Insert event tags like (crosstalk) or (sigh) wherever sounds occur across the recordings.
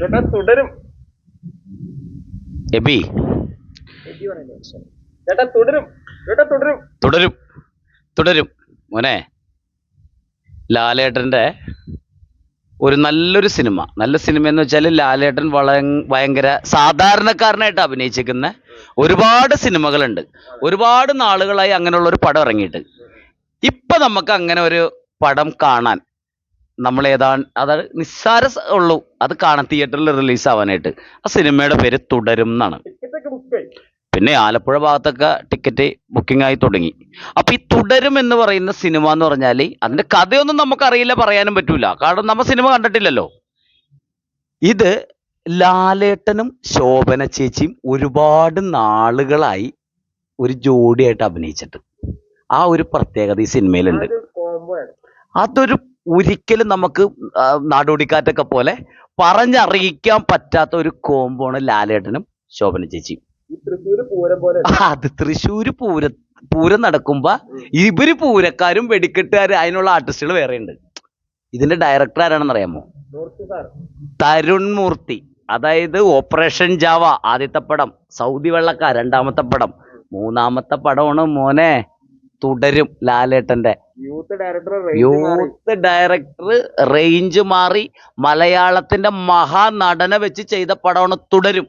ചേട്ടാ തുടരും. എബി. ചേട്ടാ തുടരും. ചേട്ടാ തുടരും. തുടരും. തുടരും. മോനെ ലാലേട്ടന്റെ ഒരു നല്ലൊരു സിനിമ. നല്ല സിനിമ എന്ന് വെച്ചാൽ ലാലേട്ടൻ വള ഭയങ്കര സാധാരണക്കാരനായിട്ട് അഭിനയിച്ചിരിക്കുന്ന ഒരുപാട് സിനിമകളുണ്ട്. ഒരുപാട് നാളുകളായി അങ്ങനെയുള്ള ഒരു പടം ഇറങ്ങിയിട്ട്. ഇപ്പൊ നമുക്ക് അങ്ങനെ ഒരു പടം കാണാൻ നമ്മൾ ഏതാണ് അതായത് നിസ്സാര ഉള്ളൂ. അത് കാണാൻ തിയേറ്ററിൽ റിലീസ് ആവാനായിട്ട്. ആ സിനിമയുടെ പേര് തുടരും എന്നാണ്. പിന്നെ ആലപ്പുഴ ഭാഗത്തൊക്കെ ടിക്കറ്റ് ബുക്കിംഗ് ആയി തുടങ്ങി. അപ്പൊ ഈ തുടരും എന്ന് പറയുന്ന സിനിമ എന്ന് പറഞ്ഞാൽ അതിന്റെ കഥയൊന്നും നമുക്കറിയില്ല പറയാനും പറ്റൂല. കാരണം നമ്മ സിനിമ കണ്ടിട്ടില്ലല്ലോ. ഇത് ലാലേട്ടനും ശോഭന ചേച്ചിയും ഒരുപാട് നാളുകളായി ഒരു ജോഡിയായിട്ട് അഭിനയിച്ചിട്ട്. ആ ഒരു പ്രത്യേകത ഈ സിനിമയിലുണ്ട്. അതൊരു ഒരിക്കലും നമുക്ക് നാടോടിക്കാറ്റൊക്കെ പോലെ പറഞ്ഞറിയിക്കാൻ പറ്റാത്ത ഒരു കോമ്പാണ് ലാലേട്ടനും ശോഭന ചേച്ചിയും. അത് തൃശ്ശൂര് പൂര പൂരം നടക്കുമ്പോ ഇവർ പൂരക്കാരും വെടിക്കെട്ടുകാരും അതിനുള്ള ആർട്ടിസ്റ്റുകൾ വേറെയുണ്ട്. ഇതിന്റെ ഡയറക്ടർ ആരാണെന്ന് അറിയാമോ? തരുൺ മൂർത്തി. അതായത് ഓപ്പറേഷൻ ജാവ ആദ്യത്തെ പടം. സൗദി വെള്ളക്കാർ രണ്ടാമത്തെ പടം. മൂന്നാമത്തെ പടമാണ് മോനെ തുടരും ലാലേട്ടന്റെ യൂത്ത് ഡയറക്ടർ റേഞ്ച് മാറി. മലയാളത്തിന്റെ മഹാനടനെ വെച്ച് ചെയ്ത പടമാണ് തുടരും.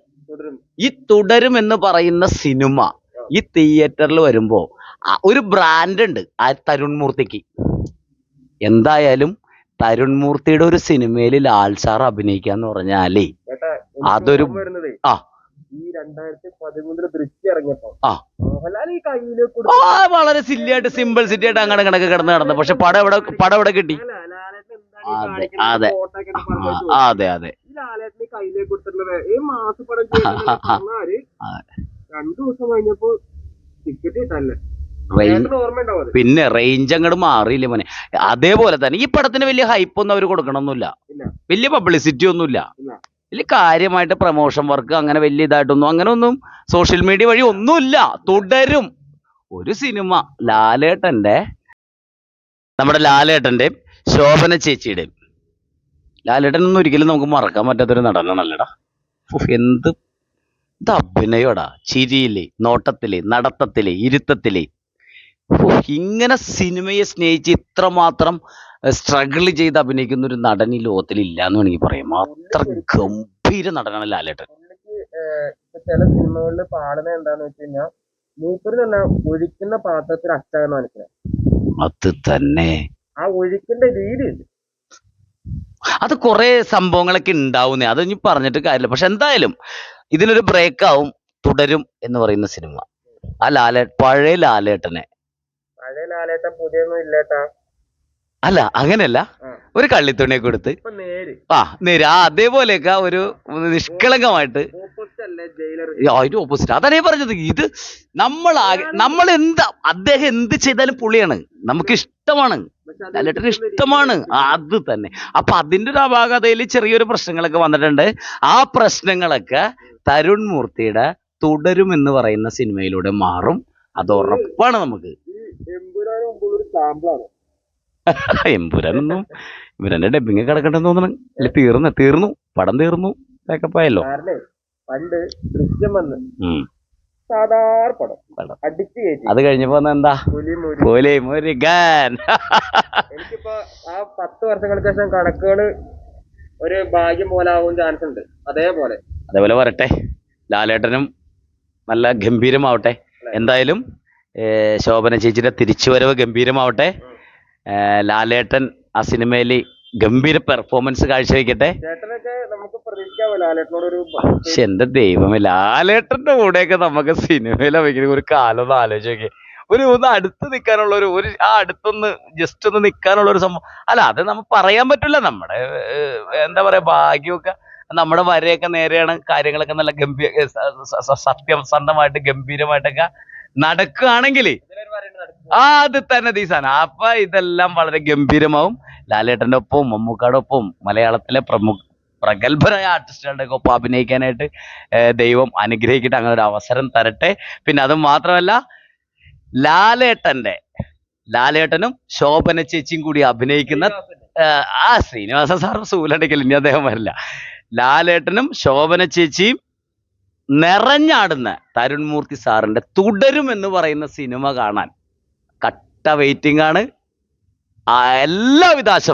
ഈ തുടരും എന്ന് പറയുന്ന സിനിമ ഈ തിയേറ്ററിൽ വരുമ്പോ ഒരു ബ്രാൻഡ് ഉണ്ട് ആ തരുൺ മൂർത്തിക്ക്. എന്തായാലും തരുൺ മൂർത്തിയുടെ ഒരു സിനിമയിൽ ലാൽ സാർ അഭിനയിക്കാന്ന് പറഞ്ഞാലേ അതൊരു- ആ രണ്ടായിരത്തി പതിമൂന്നിൽ ദൃശ്യം ഇറങ്ങിയപ്പോ. ആ. മോഹൻലാൽ ഈ കൊടുത്തു. ആ വളരെ സില്ലി ആയിട്ട് സിമ്പിൾ സിറ്റി ആയിട്ട് അങ്ങനെ കണക്ക് കിടന്ന് കിടന്നു പക്ഷെ പടം എവിടെ പടം എവിടെ കിട്ടി? അതെ, അതെ. ആ, അതെ അതെ. ഈ ലാലേട്ടന് കയ്യിലേക്ക് കൊടുത്തിട്ടുള്ളത് ഈ മാസപ്പടം പറഞ്ഞാൽ ആ. രണ്ടു ദിവസം കഴിഞ്ഞപ്പോ ടിക്കറ്റ് കിട്ടാല്ലേ? റേഞ്ച് ചേട്ടന് അത്? പിന്നെ റേഞ്ച് അങ്ങോട്ട് മാറിയില്ല മോനെ. അതേപോലെ തന്നെ ഈ പടത്തിന് വലിയ ഹൈപ്പ് ഒന്നും അവർ കൊടുക്കണമൊന്നുമില്ല ഇല്ല. വലിയ പബ്ലിസിറ്റി ഒന്നുമില്ല. ഇല്ല. വലിയ കാര്യമായിട്ട് പ്രൊമോഷൻ വർക്ക് അങ്ങനെ വലിയ ഇതായിട്ടൊന്നും അങ്ങനെ ഒന്നും സോഷ്യൽ മീഡിയ വഴി ഒന്നുമില്ല. തുടരും. ഒരു സിനിമ ലാലേട്ടന്റെ നമ്മുടെ ലാലേട്ടന്റെയും ശോഭന ചേച്ചിയുടെയും. ലാലേട്ടൻ ഒന്നും ഒരിക്കലും നമുക്ക് മറക്കാൻ പറ്റാത്തൊരു നടനാണല്ലടാ. എന്ത് ഇത് അഭിനയോടാ ചിരിയിലെ നോട്ടത്തിലെ നടത്തത്തിൽ ഇരുത്തത്തിൽ. ഇങ്ങനെ സിനിമയെ സ്നേഹിച്ച് ഇത്രമാത്രം സ്ട്രഗിൾ ചെയ്ത് അഭിനയിക്കുന്ന ഒരു നടൻ ഈ ലോകത്തിൽ ഇല്ല എന്ന് വേണമെങ്കിൽ പറയാം. അത്ര ഗംഭീര നടനാണ് ലാലേട്ടൻ. ചില സിനിമകളിൽ പാടുന്ന എന്താന്ന് വെച്ച് കഴിഞ്ഞാൽ മൂപ്പര് തന്നെ ഒഴിക്കുന്ന പാത്രത്തിൽ അച്ചാന്ന് മനസ്സിലായി അത് തന്നെ. ആ ഒഴിക്കുന്ന രീതി അത് കുറെ സംഭവങ്ങളൊക്കെ ഉണ്ടാവുന്നേ. അത് ഇനി പറഞ്ഞിട്ട് കാര്യമില്ല. പക്ഷെ എന്തായാലും ഇതിനൊരു ബ്രേക്ക് ആവും തുടരും എന്ന് പറയുന്ന സിനിമ. ആ ലാലേ പഴയ ലാലേട്ടനെ. പഴയ ലാലേട്ടൻ പുതിയൊന്നും ഇല്ലേട്ടാ. അല്ല അങ്ങനെയല്ല. ഒരു കള്ളിത്തുണിയെ കൊടുത്ത് ആ നേര്. ആ അതേപോലെയൊക്കെ ഒരു നിഷ്കളങ്കമായിട്ട്. അതിന് ഓപ്പോസിറ്റ്. അതാണ് ഞാൻ പറഞ്ഞത്. ഇത് നമ്മൾ നമ്മൾ എന്താ അദ്ദേഹം എന്ത് ചെയ്താലും പുള്ളിയാണ് നമുക്ക് ഇഷ്ടമാണ്. ലാലേട്ടന് ഇഷ്ടമാണ്. അത് തന്നെ. അപ്പൊ അതിന്റെ ഒരു അപാകതയിൽ ചെറിയൊരു പ്രശ്നങ്ങളൊക്കെ വന്നിട്ടുണ്ട്. ആ പ്രശ്നങ്ങളൊക്കെ തരുൺ മൂർത്തിയുടെ തുടരും എന്ന് പറയുന്ന സിനിമയിലൂടെ മാറും. അത് ഉറപ്പാണ് നമുക്ക്. ഒരു സാമ്പിളാണ്. (laughs) എമ്പുരാനൊന്നും ഇവരെന്നെ ഡബിങ് കിടക്കണ്ടെന്ന് തോന്നണം. അല്ലെ തീർന്നു തീർന്നു പടം തീർന്നു ബാക്കപ്പ് ആയല്ലോ പണ്ട് ദൃശ്യം വന്ന് സാധാരണ പടം പടം. അടിച്ചു കയറ്റി. അത് കഴിഞ്ഞപ്പോ എന്താ? പുലി മുരി. പോലെ മുരുകൻ. (laughs) എനിക്കിപ്പോ ആ പത്ത് വർഷങ്ങൾക്ക് ശേഷം കണക്കുകൾ ഒരു ഭാഗ്യം പോലെ ആവും ചാൻസ് ഉണ്ട്. അതേപോലെ. അതേപോലെ വരട്ടെ. ലാലേട്ടനും നല്ല ഗംഭീരമാവട്ടെ. എന്തായാലും ശോഭന ചേച്ചിയുടെ തിരിച്ചുവരവ് ഗംഭീരമാവട്ടെ. ലാലേട്ടൻ ആ സിനിമയിൽ ഗംഭീര പെർഫോമൻസ് കാഴ്ചവെക്കട്ടെ. പക്ഷെ എന്റെ ദൈവമേ ലാലേട്ടന്റെ കൂടെയൊക്കെ നമുക്ക് സിനിമയിൽ അഭിനയിക്കുന്ന ഒരു കാലം ഒന്ന് ആലോചിച്ച് നോക്കി ഒരു ഒന്ന് അടുത്ത് നിൽക്കാനുള്ള ഒരു ഒരു ആ അടുത്തൊന്ന് ജസ്റ്റ് ഒന്ന് നിൽക്കാനുള്ള ഒരു സംഭവം. അല്ല അത് നമുക്ക് പറയാൻ പറ്റില്ല നമ്മുടെ എന്താ പറയാ ഭാഗ്യമൊക്കെ നമ്മുടെ വരയൊക്കെ നേരെയാണ് കാര്യങ്ങളൊക്കെ നല്ല ഗംഭീര സത്യസന്ധമായിട്ട് ഗംഭീരമായിട്ടൊക്കെ നടക്കുകയാണെങ്കിൽ അത് തന്നെ ദീസാന അപ്പൊ ഇതെല്ലാം വളരെ ഗംഭീരമാവും. ലാലേട്ടന്റെ ഒപ്പവും മമ്മൂക്കാടെ ഒപ്പവും മലയാളത്തിലെ പ്രമുഖ പ്രഗത്ഭരായ ആർട്ടിസ്റ്റുകളുടെ ഒപ്പം അഭിനയിക്കാനായിട്ട് ദൈവം അനുഗ്രഹിക്കട്ടെ അങ്ങനെ ഒരു അവസരം തരട്ടെ. പിന്നെ അത് മാത്രമല്ല ലാലേട്ടന്റെ ലാലേട്ടനും ശോഭന ചേച്ചിയും കൂടി അഭിനയിക്കുന്ന ആ ശ്രീനിവാസ സാർ സൂലടിക്കൽ ഇനി അദ്ദേഹം വരില്ല. ലാലേട്ടനും ശോഭന ചേച്ചിയും നിറഞ്ഞാടുന്ന തരുൺമൂർത്തി സാറിന്റെ തുടരും എന്ന് പറയുന്ന സിനിമ കാണാൻ കട്ട വെയിറ്റിംഗ് ആണ്. എല്ലാവിധ ആശംസ